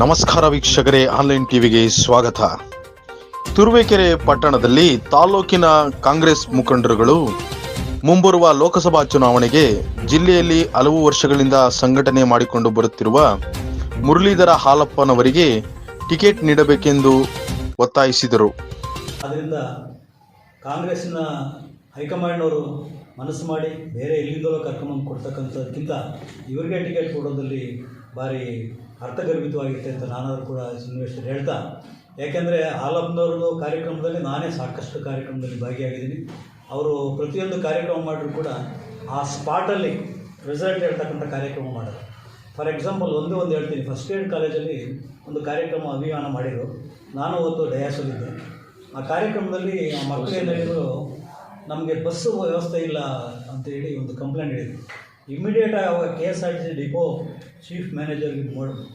ನಮಸ್ಕಾರ ವೀಕ್ಷಕರೇ, ಆನ್ಲೈನ್ ಟಿವಿಗೆ ಸ್ವಾಗತ. ತುರುವೇಕೆರೆ ಪಟ್ಟಣದಲ್ಲಿ ತಾಲೂಕಿನ ಕಾಂಗ್ರೆಸ್ ಮುಖಂಡರುಗಳು ಮುಂಬರುವ ಲೋಕಸಭಾ ಚುನಾವಣೆಗೆ ಜಿಲ್ಲೆಯಲ್ಲಿ ಹಲವು ವರ್ಷಗಳಿಂದ ಸಂಘಟನೆ ಮಾಡಿಕೊಂಡು ಬರುತ್ತಿರುವ ಮುರಳೀಧರ ಹಾಲಪ್ಪನವರಿಗೆ ಟಿಕೆಟ್ ನೀಡಬೇಕೆಂದು ಒತ್ತಾಯಿಸಿದರು. ಆದ್ದರಿಂದ ಹೈಕಮಾಂಡ್ನವರು ಮನಸ್ಸು ಮಾಡಿ ಬೇರೆ ಎಲ್ಲಿಂದಲೋ ಕರ್ಕೊಂಡು ಕೊಡ್ತಕ್ಕಂಥದ್ಕಿಂತ ಇವರಿಗೆ ಟಿಕೆಟ್ ಕೊಡೋದಲ್ಲಿ ಭಾರಿ ಅರ್ಥಗರ್ಭಿತವಾಗಿರುತ್ತೆ ಅಂತ ನಾನಾದರೂ ಕೂಡ ಸನ್ನಿವೇಶದಲ್ಲಿ ಹೇಳ್ತಾ. ಯಾಕೆಂದರೆ ಹಾಲಪ್ಪನವ್ರದ್ದು ಕಾರ್ಯಕ್ರಮದಲ್ಲಿ ನಾನೇ ಸಾಕಷ್ಟು ಕಾರ್ಯಕ್ರಮದಲ್ಲಿ ಭಾಗಿಯಾಗಿದ್ದೀನಿ. ಅವರು ಪ್ರತಿಯೊಂದು ಕಾರ್ಯಕ್ರಮ ಮಾಡಿದ್ರು ಕೂಡ ಆ ಸ್ಪಾಟಲ್ಲಿ ರಿಸಲ್ಟ್ ಹೇಳ್ತಕ್ಕಂಥ ಕಾರ್ಯಕ್ರಮ ಮಾಡೋದು ಫಾರ್ ಎಕ್ಸಾಂಪಲ್ ಒಂದೇ ಒಂದು ಹೇಳ್ತೀನಿ. ಫಸ್ಟ್ ಏಡ್ ಕಾಲೇಜಲ್ಲಿ ಒಂದು ಕಾರ್ಯಕ್ರಮ ಅಭಿಯಾನ ಮಾಡಿದರು. ನಾನು ಅವತ್ತು ಡಯಾಸಲ್ಲಿದ್ದೆ ಆ ಕಾರ್ಯಕ್ರಮದಲ್ಲಿ ಆ ಮಕ್ಕಳು ಏನು ಹೇಳಿದ್ರು ನಮಗೆ ಬಸ್ಸು ವ್ಯವಸ್ಥೆ ಇಲ್ಲ ಅಂತೇಳಿ ಒಂದು ಕಂಪ್ಲೇಂಟ್ ಹೇಳಿದ್ರು. ಇಮ್ಮಿಡಿಯೇಟಾಗಿ ಅವಾಗ K S R T C depot chief ಮ್ಯಾನೇಜರ್ಗೆ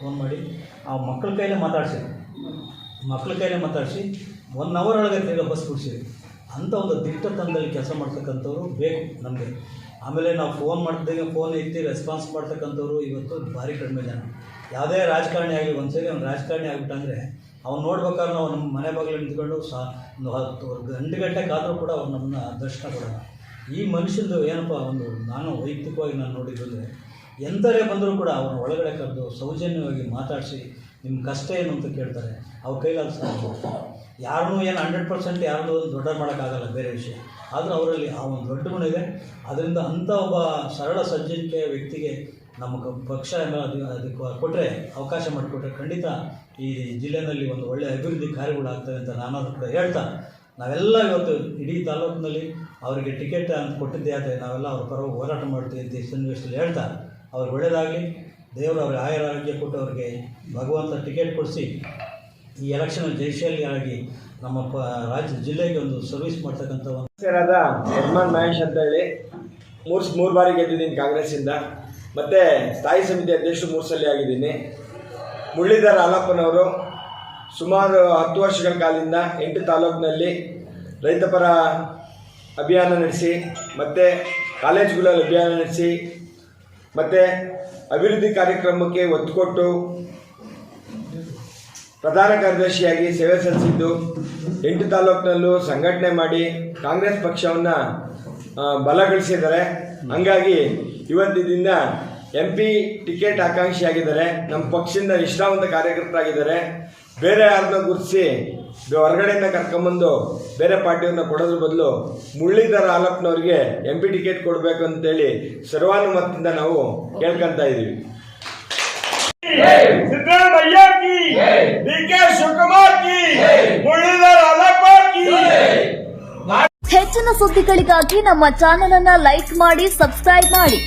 phone ಮಾಡಿ, ಆ ಮಕ್ಕಳ ಕೈಲೇ ಮಾತಾಡ್ಸಿ. ಮಕ್ಕಳ ಕೈಲೇ ಮಾತಾಡಿಸಿ ಒನ್ ಅವರ್ ಒಳಗೆ ತಿರ್ಗ ಬಸ್ ಬಿಡಿಸಿರಿ ಅಂಥ ಒಂದು ದಿಟ್ಟ ತಂದಲ್ಲಿ ಕೆಲಸ ಮಾಡ್ತಕ್ಕಂಥವ್ರು ಬೇಕು ನಮಗೆ. ಆಮೇಲೆ ನಾವು ಫೋನ್ ಮಾಡಿದಾಗ ಫೋನ್ ಎತ್ತಿ ರೆಸ್ಪಾನ್ಸ್ ಮಾಡ್ತಕ್ಕಂಥವ್ರು ಇವತ್ತು ಭಾರಿ ಕಡಿಮೆ ಜನ. ಯಾವುದೇ ರಾಜಕಾರಣಿ ಆಗಲಿ ಒಂದ್ಸರಿ ಅವ್ನು ರಾಜಕಾರಣಿ ಆಗಿಬಿಟ್ಟಂದ್ರೆ, ಅವ್ನು ನೋಡ್ಬೇಕಾದ್ರೆ ನಾವು ನಮ್ಮ ಮನೆ ಬಾಗಿಲು ನಿಂತ್ಕೊಂಡು ಸಾ ಒಂದು ಹತ್ತು ಗಂಟೆ ಗಂಟೆ ಕಾದರೂ ಕೂಡ ಅವ್ರು ನಮ್ಮನ್ನ ದರ್ಶನ ಕೊಡೋಣ ಈ ಮನುಷ್ಯಂದು ಏನಪ್ಪ, ಒಂದು ನಾನು ವೈಯಕ್ತಿಕವಾಗಿ ನಾನು ನೋಡಿದ್ದಂದರೆ ಎಂಥರೇ ಬಂದರೂ ಕೂಡ ಅವನು ಒಳಗಡೆ ಕರೆದು ಸೌಜನ್ಯವಾಗಿ ಮಾತಾಡಿಸಿ ನಿಮ್ಮ ಕಷ್ಟ ಏನು ಅಂತ ಕೇಳ್ತಾರೆ, ಅವ್ರ ಕೈಲಾದ ಸಾಧ್ಯ. ಯಾರನ್ನೂ ಏನು ಹಂಡ್ರೆಡ್ ಪರ್ಸೆಂಟ್ ಯಾರನ್ನೂ ದೊಡ್ಡ ಮಾಡೋಕ್ಕಾಗಲ್ಲ ಬೇರೆ ವಿಷಯ. ಆದರೂ ಅವರಲ್ಲಿ ಆ ಒಂದು ದೊಡ್ಡ ಗುಣ ಇದೆ. ಅದರಿಂದ ಅಂಥ ಒಬ್ಬ ಸರಳ ಸಜ್ಜನಿಕೆಯ ವ್ಯಕ್ತಿಗೆ ನಮ್ಮ ಪಕ್ಷ ಎಲ್ಲ ಅದು, ಅದಕ್ಕೆ ಕೊಟ್ಟರೆ ಅವಕಾಶ ಮಾಡಿಕೊಟ್ರೆ ಖಂಡಿತ ಈ ಜಿಲ್ಲೆಯಲ್ಲಿ ಒಂದು ಒಳ್ಳೆಯ ಅಭಿವೃದ್ಧಿ ಕಾರ್ಯಗಳಾಗ್ತವೆ ಅಂತ ನಾನು ಕೂಡ ಹೇಳ್ತಾ ನಾವೆಲ್ಲ ಇವತ್ತು ಇಡೀ ತಾಲೂಕಿನಲ್ಲಿ ಅವರಿಗೆ ಟಿಕೆಟ್ ಅಂತ ಕೊಟ್ಟಿದ್ದೆ, ಆದರೆ ನಾವೆಲ್ಲ ಅವ್ರ ಪರವಾಗಿ ಹೋರಾಟ ಮಾಡ್ತೀವಿ ಅಂತ ಸನ್ನಿವೇಶದಲ್ಲಿ ಹೇಳ್ತಾ ಅವ್ರಿಗೆ ಒಳ್ಳೆಯದಾಗಲಿ ದೇವರು ಅವ್ರಿಗೆ ಆಯರ ಆರೋಗ್ಯ ಕೊಟ್ಟು ಅವ್ರಿಗೆ ಭಗವಂತ ಟಿಕೆಟ್ ಕೊಡಿಸಿ ಈ ಎಲೆಕ್ಷನ್ ಜಯಶಾಲಿಯಾಗಿ ನಮ್ಮ ಪ ರಾಜ್ಯ ಜಿಲ್ಲೆಗೆ ಒಂದು ಸರ್ವಿಸ್ ಮಾಡ್ತಕ್ಕಂಥ ಒಂದು ಯಜಮಾನ್ ಮಹೇಶ್ ಅಂತ ಹೇಳಿ. ಮೂರು ಮೂರು ಬಾರಿ ಗೆದ್ದಿದ್ದೀನಿ ಕಾಂಗ್ರೆಸ್ಸಿಂದ ಮತ್ತು ಸ್ಥಾಯಿ ಸಮಿತಿ ಅಧ್ಯಕ್ಷರು ಮೂರು ಸಲ ಆಗಿದ್ದೀನಿ. ಮುರಳೀಧರ್ ಹಾಲಪ್ಪನವರು ಸುಮಾರು ಹತ್ತು ವರ್ಷಗಳ ಕಾಲದಿಂದ ಎಂಟು ತಾಲೂಕಿನಲ್ಲಿ ರೈತಪರ ಅಭಿಯಾನ ನಡೆಸಿ, ಮತ್ತು ಕಾಲೇಜುಗಳಲ್ಲಿ ಅಭಿಯಾನ ನಡೆಸಿ, ಮತ್ತು ಅಭಿವೃದ್ಧಿ ಕಾರ್ಯಕ್ರಮಕ್ಕೆ ಒತ್ತು ಕೊಟ್ಟು ಪ್ರಧಾನ ಕಾರ್ಯದರ್ಶಿಯಾಗಿ ಸೇವೆ ಸಲ್ಲಿಸಿದ್ದು, ಎಂಟು ತಾಲೂಕಿನಲ್ಲೂ ಸಂಘಟನೆ ಮಾಡಿ ಕಾಂಗ್ರೆಸ್ ಪಕ್ಷವನ್ನು ಬಲಗೊಳಿಸಿದ್ದಾರೆ. ಹಂಗಾಗಿ ಇವತ್ತಿನಿಂದ ಎಂ ಪಿ ಟಿಕೆಟ್ ಆಕಾಂಕ್ಷಿಯಾಗಿದ್ದಾರೆ. ನಮ್ಮ ಪಕ್ಷದಿಂದ ನಿಷ್ಠಾವಂತ ಕಾರ್ಯಕರ್ತರಾಗಿದ್ದಾರೆ. ಬೇರೆ ಯಾರನ್ನ ಗುರುತಿಸಿ ಹೊರಗಡೆಯಿಂದ ಕರ್ಕೊಂಬಂದು ಬೇರೆ ಪಾರ್ಟಿಯನ್ನ ಕೊಡೋದ್ರ ಬದಲು ಮುರಳೀಧರ ಹಾಲಪ್ಪನವ್ರಿಗೆ ಎಂ ಪಿ ಟಿಕೆಟ್ ಕೊಡಬೇಕು ಅಂತೇಳಿ ಸರ್ವಾನುಮತದಿಂದ ನಾವು ಕೇಳ್ಕೊಂತಾ ಇದ್ದೀವಿ ಹೆಚ್ಚಿನ ಸುದ್ದಿಗಳಿಗಾಗಿ ನಮ್ಮ ಚಾನೆಲ್ ಅನ್ನ ಲೈಕ್ ಮಾಡಿ ಸಬ್ಸ್ಕ್ರೈಬ್ ಮಾಡಿ.